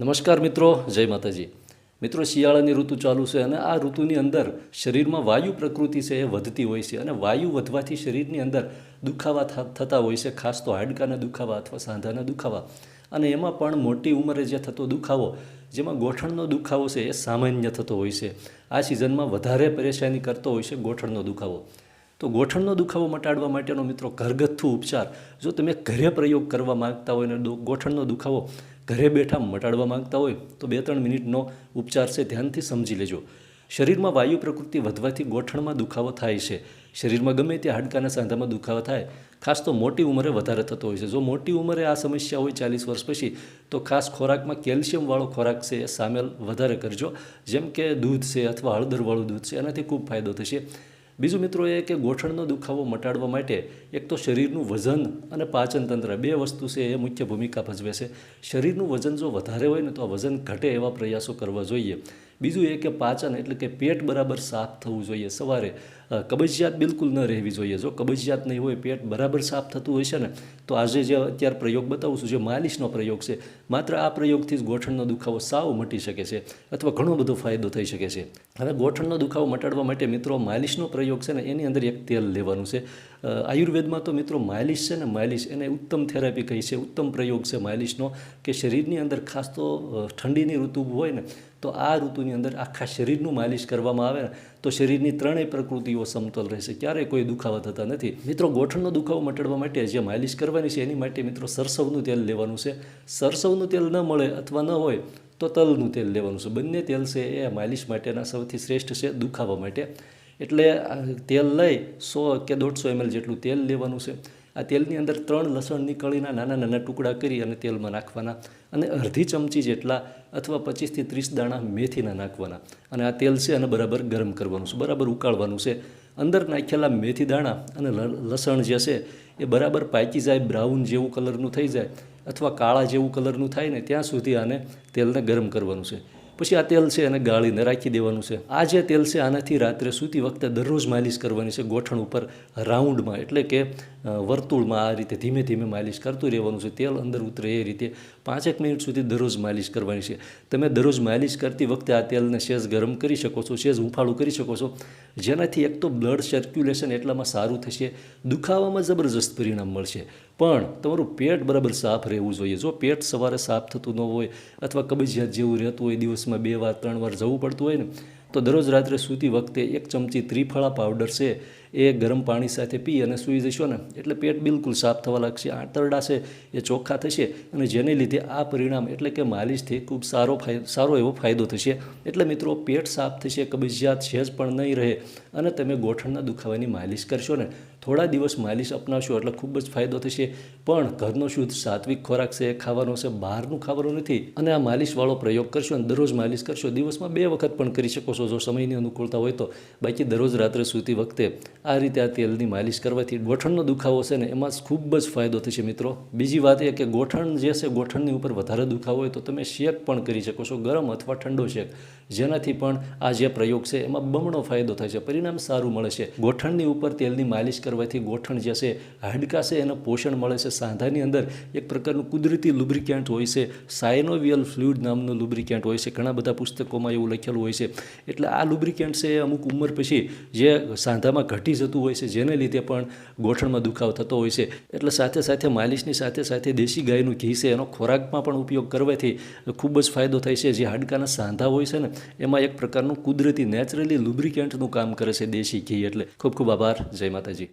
નમસ્કાર મિત્રો, જય માતાજી. મિત્રો, શિયાળાની ઋતુ ચાલુ છે અને આ ઋતુની અંદર શરીરમાં વાયુ પ્રકૃતિ છે એ વધતી હોય છે અને વાયુ વધવાથી શરીરની અંદર દુખાવા થતા હોય છે, ખાસ તો હાડકાના દુખાવા અથવા સાંધાના દુખાવા. અને એમાં પણ મોટી ઉંમરે જે થતો દુખાવો, જેમાં ગોઠણનો દુખાવો છે એ સામાન્ય થતો હોય છે. આ સિઝનમાં વધારે પરેશાની કરતો હોય છે ગોઠણનો દુખાવો. તો ગોઠણનો દુખાવો મટાડવા માટેનો મિત્રો ઘરગથ્થુ ઉપચાર. જો તમે ઘરે પ્રયોગ કરવા માગતા હોય અને ગોઠણનો દુખાવો ઘરે બેઠા મટાડવા માંગતા હોય તો બે ત્રણ મિનિટનો ઉપચાર છે ધ્યાનથી સમજી લેજો. શરીરમાં વાયુ પ્રકૃતિ વધવાથી ગોઠણમાં દુખાવો થાય છે. શરીરમાં ગમે તે હાડકાના સાંધામાં દુખાવો થાય, ખાસ તો મોટી ઉંમરે વધારે થતો હોય છે. જો મોટી ઉંમરે આ સમસ્યા હોય ચાલીસ વર્ષ પછી, તો ખાસ ખોરાકમાં કેલ્શિયમવાળો ખોરાક છે એ સામેલ વધારે કરજો. જેમ કે દૂધ છે અથવા હળદરવાળું દૂધ છે, એનાથી ખૂબ ફાયદો થશે. બીજું મિત્રો એ કે ગોઠણનો દુખાવો મટાડવા માટે એક તો શરીરનું વજન અને પાચન તંત્ર બે વસ્તુ છે એ મુખ્ય ભૂમિકા ભજવે છે. શરીરનું વજન જો વધારે હોય ને તો આ વજન ઘટે એવા પ્રયાસો કરવા જોઈએ. બીજું એ કે પાચન એટલે કે પેટ બરાબર સાફ થવું જોઈએ. સવારે કબજિયાત બિલકુલ ન રહેવી જોઈએ. જો કબજિયાત નહીં હોય, પેટ બરાબર સાફ થતું હોય છે ને, તો આજે જે અત્યારે પ્રયોગ બતાવું છું, જે માલિશનો પ્રયોગ છે, માત્ર આ પ્રયોગથી જ ગોઠણનો દુખાવો સાવ મટી શકે છે અથવા ઘણો બધો ફાયદો થઈ શકે છે. હવે ગોઠણનો દુખાવો મટાડવા માટે મિત્રો માલિશનો પ્રયોગ છે ને, એની અંદર એક તેલ લેવાનું છે. આયુર્વેદમાં તો મિત્રો માલિશ છે ને, માલિશ એને ઉત્તમ થેરાપી કહી છે, ઉત્તમ પ્રયોગ છે માલિશનો, કે શરીરની અંદર ખાસ તો ઠંડીની ઋતુ હોય ને તો આ ઋતુની અંદર આખા શરીરનું માલિશ કરવામાં આવે ને, તો શરીરની ત્રણેય પ્રકૃતિઓ સમતોલ રહેશે. ક્યારેય કોઈ દુખાવા થતા નથી. મિત્રો, ગોઠણનો દુખાવો મટાડવા માટે જે માલિશ કરવાની છે, એની માટે મિત્રો સરસવનું તેલ લેવાનું છે. સરસવનું તેલ ન મળે અથવા ન હોય, તો તલનું તેલ લેવાનું છે. બંને તેલ છે એ માલિશ માટેના સૌથી શ્રેષ્ઠ છે, દુખાવા માટે. એટલે તેલ લઈ સો કે દોઢસો એમએલ જેટલું તેલ લેવાનું છે. આ તેલની અંદર ત્રણ લસણની કળીના નાના નાના ટુકડા કરી અને તેલમાં નાખવાના અને અડધી ચમચી જેટલા અથવા પચીસથી ત્રીસ દાણા મેથીના નાખવાના. અને આ તેલ છે અને બરાબર ગરમ કરવાનું છે, બરાબર ઉકાળવાનું છે. અંદર નાખેલા મેથી દાણા અને લસણ જે છે, એ બરાબર પાકી જાય, બ્રાઉન જેવું કલરનું થઈ જાય અથવા કાળા જેવું કલરનું થાય ને ત્યાં સુધી આને તેલને ગરમ કરવાનું છે. પછી આ તેલ છે એને ગાળીને રાખી દેવાનું છે. આ જે તેલ છે, આનાથી રાત્રે સૂતી વખતે દરરોજ માલિશ કરવાની છે. ગોઠણ ઉપર રાઉન્ડમાં, એટલે કે વર્તુળમાં આ રીતે ધીમે ધીમે માલિશ કરતું રહેવાનું છે. તેલ અંદર ઉતરે એ રીતે પાંચેક મિનિટ સુધી દરરોજ માલિશ કરવાની છે. તમે દરરોજ માલિશ કરતી વખતે આ તેલને સેજ ગરમ કરી શકો છો, સેજ હુંફાળું કરી શકો છો. જેનાથી એક તો બ્લડ સર્ક્યુલેશન એટલામાં સારું થશે, દુખાવામાં જબરજસ્ત પરિણામ મળશે. પણ તમારું પેટ બરાબર સાફ રહેવું જોઈએ. જો પેટ સવારે સાફ થતું ન હોય અથવા કબજિયાત જેવું રહેતું હોય દિવસમાં બે વાર, ત્રણ વાર જવું પડતું હોય ને, તો દરરોજ રાત્રે સૂતી વખતે એક ચમચી ત્રિફળા પાવડર છે એ ગરમ પાણી સાથે પી અને સૂઈ જશો ને, એટલે પેટ બિલકુલ સાફ થવા લાગશે. આંતરડા છે એ ચોખ્ખા થશે અને જેને લીધે આ પરિણામ એટલે કે માલિશથી ખૂબ સારો સારો એવો ફાયદો થશે. એટલે મિત્રો, પેટ સાફ થશે, કબજિયાત જ પણ નહીં રહે અને તમે ગોઠણના દુખાવાની માલિશ કરશો ને. થોડા દિવસ માલિશ અપનાવશો એટલે ખૂબ જ ફાયદો થશે. પણ ઘરનો શુદ્ધ સાત્વિક ખોરાક છે એ ખાવાનો છે, બહારનું ખાવાનું નથી અને આ માલિશવાળો પ્રયોગ કરશો અને દરરોજ માલિશ કરશો, દિવસમાં બે વખત પણ કરી શકો છો. જો સમયની અનુકૂળતા હોય તો. બાકી દરરોજ રાત્રે સૂતી વખતે આ રીતે આ તેલની માલિશ કરવાથી ગોઠણનો દુખાવો છે ને એમાં ખૂબ જ ફાયદો થશે મિત્રો. બીજી વાત એ કે ગોઠણ જે છે ગોઠણની ઉપર વધારે દુખાવો હોય તો તમે શેક પણ કરી શકો છો, ગરમ અથવા ઠંડો શેક. જેનાથી પણ આ જે પ્રયોગ છે એમાં બમણો ફાયદો થાય છે, પરિણામ સારું મળે છે. ગોઠણની ઉપર તેલની માલિશ કરવાથી ગોઠણ જે છે હાડકા છે એને પોષણ મળે છે. સાંધાની અંદર એક પ્રકારનું કુદરતી લુબ્રિકેન્ટ હોય છે, સાયનોવિયલ ફ્લુઇડ નામનું લુબ્રિકેન્ટ હોય છે. ઘણા બધા પુસ્તકોમાં એવું લખેલું હોય છે. એટલે આ લુબ્રિકેન્ટ છે અમુક ઉંમર પછી જે સાંધામાં ઘટી જતું હોય છે, જેને લીધે પણ ગોઠણમાં દુખાવો થતો હોય છે. એટલે સાથે સાથે માલિશની સાથે સાથે દેશી ગાયનું ઘી છે, એનો ખોરાકમાં પણ ઉપયોગ કરવાથી ખૂબ જ ફાયદો થાય છે. જે હાડકાના સાંધા હોય છે ને, એમાં એક પ્રકારનું કુદરતી, નેચરલી લુબ્રિકેન્ટનું કામ કરે છે દેશી ઘી. એટલે ખૂબ ખૂબ આભાર. જય માતાજી.